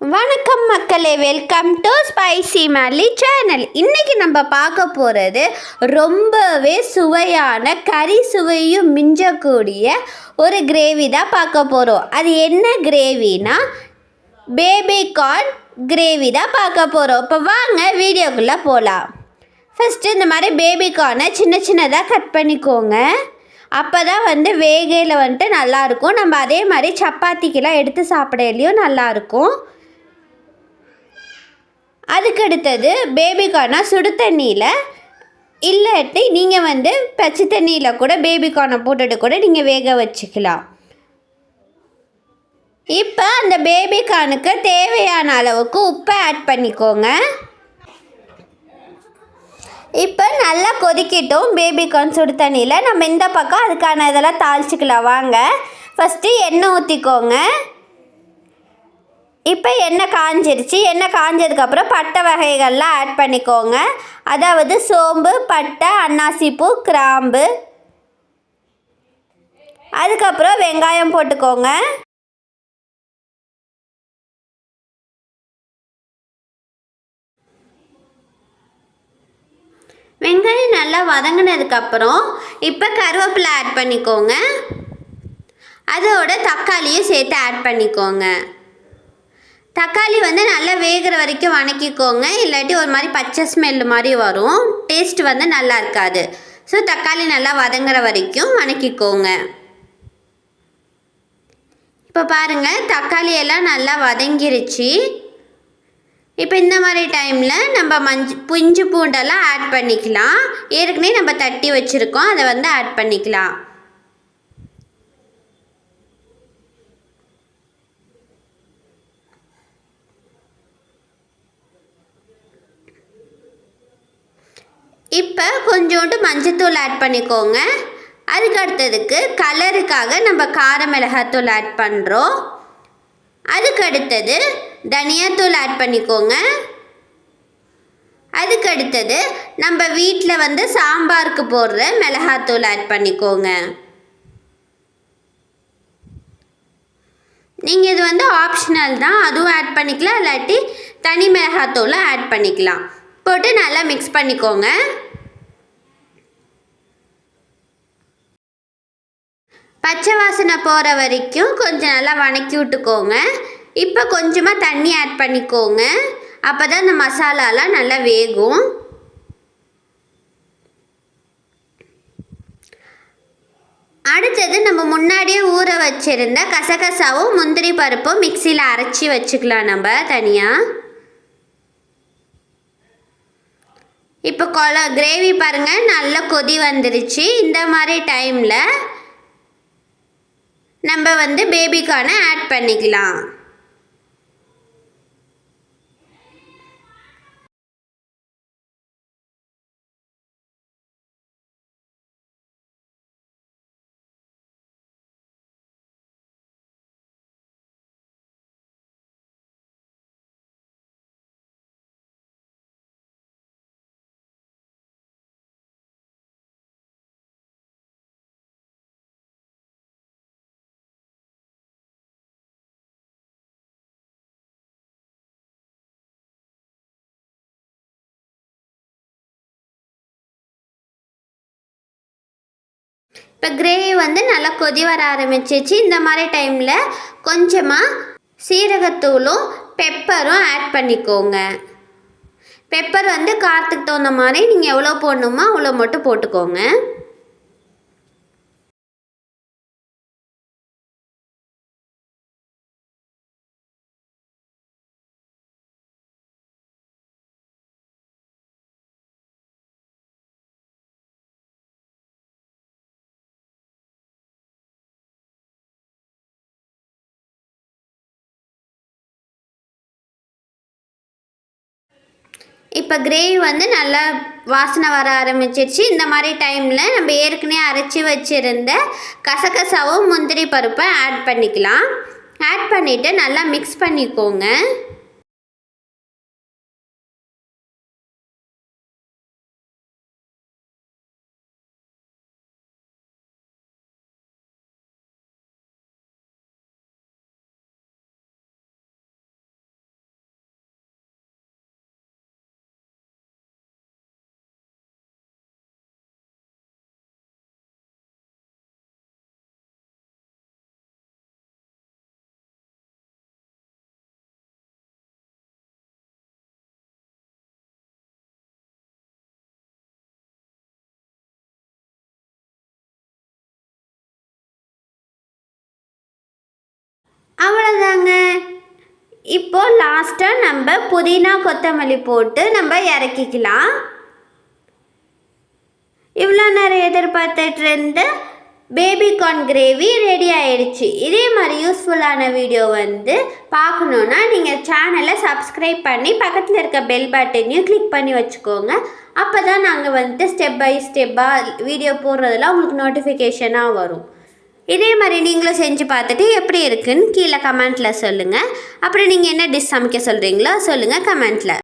வணக்கம் மக்களே welcome to spicy Malli channel இன்றைக்கி நம்ம பார்க்க போகிறது ரொம்பவே சுவையான கறி சுவையும் மிஞ்சக்கூடிய ஒரு கிரேவி தான் பார்க்க போகிறோம் அது என்ன கிரேவினா பேபிகார்ன் கிரேவி தான் பார்க்க போகிறோம் இப்போ வாங்க வீடியோக்குள்ளே போகலாம் ஃபஸ்ட்டு இந்த மாதிரி பேபி கார்னை சின்ன சின்னதாக கட் பண்ணிக்கோங்க. அப்போ தான் வந்து வேகையில் வந்துட்டு நல்லாயிருக்கும் நம்ம அதே மாதிரி சப்பாத்திக்கெலாம் எடுத்து சாப்பிடலையும் நல்லாயிருக்கும் அதுக்கு அடுத்தது பேபிகார்னா சுடு தண்ணியில் இல்லாட்டி நீங்கள் வந்து பச்சை தண்ணியில் கூட பேபிகார்னை போட்டுட்டு கூட நீங்கள் வேக வச்சுக்கலாம். இப்போ அந்த பேபிகார்னுக்கு தேவையான அளவுக்கு உப்பை ஆட் பண்ணிக்கோங்க. இப்போ நல்லா கொதிக்கிட்டோம் பேபிகார்ன் சுடு தண்ணியில். நம்ம இந்த பக்கம் அதுக்கான இதெல்லாம் தாளிச்சிக்கலாம். வாங்க. ஃபஸ்ட்டு எண்ணெய் ஊற்றிக்கோங்க இப்போ எண்ணெய் காஞ்சிருச்சு? எண்ணெய் காஞ்சதுக்கப்புறம் பட்டை வகைகள்லாம் ஆட் பண்ணிக்கோங்க. அதாவது சோம்பு பட்டை அன்னாசிப்பூ கிராம்பு. அதுக்கப்புறம் வெங்காயம் போட்டுக்கோங்க. வெங்காயம் நல்லா வதங்கினதுக்கப்புறம் இப்போ கருவேப்பிலை ஆட் பண்ணிக்கோங்க. அதோட தக்காளியும் சேர்த்து ஆட் பண்ணிக்கோங்க. தக்காளி வந்து நல்லா வேகிற வரைக்கும் வணக்கிக்கோங்க. இல்லாட்டி ஒரு மாதிரி பச்சை ஸ்மெல் மாதிரி வரும். டேஸ்ட் வந்து நல்லா இருக்காது. ஸோ தக்காளி நல்லா வதங்குற வரைக்கும் வணக்கிக்கோங்க. இப்போ பாருங்கள் தக்காளி எல்லாம் நல்லா வதங்கிருச்சு. இப்போ இந்த மாதிரி டைமில் நம்ம மஞ்சு புஞ்சு பூண்டெல்லாம் ஆட் பண்ணிக்கலாம். ஏற்கனவே நம்ம தட்டி வச்சுருக்கோம். அதை வந்து ஆட் பண்ணிக்கலாம். இப்போ கொஞ்சோண்டு மஞ்சத்தூள் ஆட் பண்ணிக்கோங்க. அதுக்கு அடுத்ததுக்கு கலருக்காக நம்ம கார மிளகாத்தூள் ஆட் பண்ணுறோம் அதுக்கு அடுத்தது தனியாத்தூள் ஆட் பண்ணிக்கோங்க. அதுக்கு அடுத்தது நம்ம வீட்டில் வந்து சாம்பாருக்கு போடுற மிளகாத்தூள் ஆட் பண்ணிக்கோங்க. நீங்கள் இது வந்து ஆப்ஷனல் தான். அதுவும் ஆட் பண்ணிக்கலாம் இல்லாட்டி தனி மிளகாத்தூளும் ஆட் பண்ணிக்கலாம். போட்டு நல்லா மிக்ஸ் பண்ணிக்கோங்க. பச்சை வாசனை போகிற வரைக்கும் கொஞ்சம் நல்லா வணக்கி விட்டுக்கோங்க. இப்போ கொஞ்சமாக தண்ணி ஆட் பண்ணிக்கோங்க. அப்போ தான் இந்த மசாலாலாம் நல்லா வேகும். அடுத்தது நம்ம முன்னாடியே ஊற வச்சுருந்த கசகசாவும் முந்திரி பருப்பும் மிக்சியில் அரைச்சி வச்சுக்கலாம் நம்ம தனியாக இப்போ கொல கிரேவி பாருங்கள் நல்லா கொதி வந்துருச்சு. இந்த மாதிரி டைமில் நம்ம வந்து பேபிக்கான ஆட் பண்ணிக்கலாம். இப்போ கிரேவி வந்து நல்லா கொதி வர ஆரம்பிச்சிச்சு. இந்த மாதிரி டைமில் கொஞ்சமாக சீரகத்தூளும் பெப்பரும் ஆட் பண்ணிக்கோங்க. பெப்பர் வந்து காரத்துக்கு தகுந்த மாதிரி நீங்கள் எவ்வளோ போடணுமோ அவ்வளோ மட்டும் போட்டுக்கோங்க. இப்போ கிரேவி வந்து நல்லா வாசனை வர ஆரம்பிச்சிருச்சு. இந்த மாதிரி டைமில் நம்ம ஏற்கனவே அரைச்சி வச்சுருந்த கசகசாவும் முந்திரி பருப்பை ஆட் பண்ணிக்கலாம். ஆட் பண்ணிவிட்டு நல்லா மிக்ஸ் பண்ணிக்கோங்க. அவ்வளோதாங்க இப்போ லாஸ்ட்டாக நம்ம புதினா கொத்தமல்லி போட்டு நம்ம இறக்கிக்கலாம். இவ்வளோ நேரம் எதிர்பார்த்துட்டு இருந்த பேபிகார்ன் கிரேவி ரெடி ஆயிடுச்சு. இதே மாதிரி யூஸ்ஃபுல்லான வீடியோ வந்து பார்க்கணுன்னா நீங்கள் சேனலை சப்ஸ்கிரைப் பண்ணி பக்கத்தில் இருக்க பெல் பட்டனையும் கிளிக் பண்ணி வச்சுக்கோங்க. அப்போ தான் நாங்கள் வந்துட்டு ஸ்டெப் பை ஸ்டெப்பாக வீடியோ போடுறதெல்லாம் உங்களுக்கு நோட்டிஃபிகேஷனாக வரும். இதே மாதிரி நீங்களும் செஞ்சு பார்த்துட்டு எப்படி இருக்குன்னு கீழே கமெண்ட்டில் சொல்லுங்கள் அப்புறம் நீங்கள் என்ன டிஷ் சமைக்க சொல்கிறீங்களோ சொல்லுங்கள் கமெண்ட்டில்